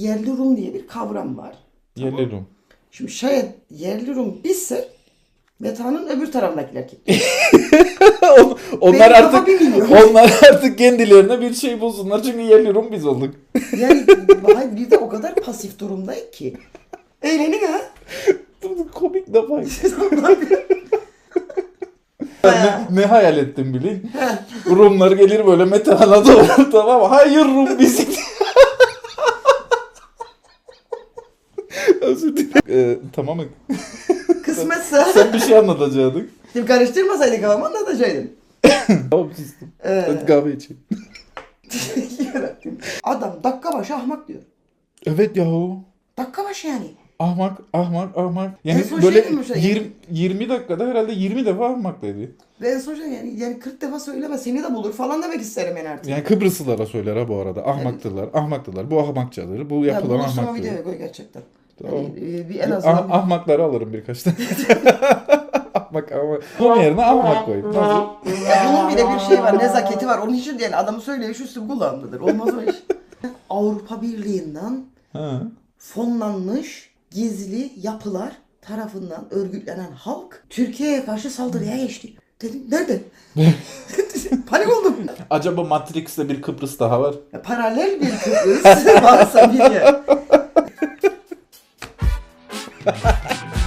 yerli Rum diye bir kavram var. Yerli Rum. Şimdi şayet yerli Rum bizse Meta'nın öbür tarafındakiler kim? On- onlar Benim artık onlar artık kendilerine bir şey bulsunlar çünkü yerli Rum biz olduk. Yani bir de o kadar pasif durumdayız ki. Eğlenin ha. Komik ne. Bayağı. ne, ne hayal ettim bilin. Rumlar gelir böyle Metehan'a doğru tamam? Hayır Rum bizik. Özür dilerim. Ee, tamam mı? Kısmetse. Sen bir şey anlatacaktın. Şimdi karıştırmasaydık kafamı anlatacaktım. Tamam sustum. Ee, Hadi kahve içeyim. Adam dakika başı ahmak diyor. Evet yahu. Dakika başı yani. Ahmak, ahmak, ahmak. Yani En son böyle şey demiş ya, 20, 20 dakikada herhalde 20 defa ahmak dedi. Ve en son şey yani, yani 40 defa söyleme seni de bulur falan demek isterim yani artık. Yani Kıbrıslılara söyler ha bu arada. Ahmaktılar, ahmaktılar. Bu ahmakçadır. Bu ya yapılan sonra ahmaktır. videoya koy gerçekten. Tamam. Yani, e, bir en Ah, azından bir- ahmakları alırım birkaç tane. ahmak, ahmak. Bunun yerine ahmak koy. Nasıl? Ya bunun bile bir şey var, nezaketi var. Onun için yani adamı söylüyor şu üstü kulağımdadır. Olmaz o iş. Avrupa Birliği'nden Ha. fonlanmış gizli yapılar tarafından örgütlenen halk Türkiye'ye karşı saldırıya geçti. Dedim nerede? Panik oldum. Acaba Matrix'te bir Kıbrıs daha var? Ya, paralel bir Kıbrıs varsa bir yer. Ha ha ha!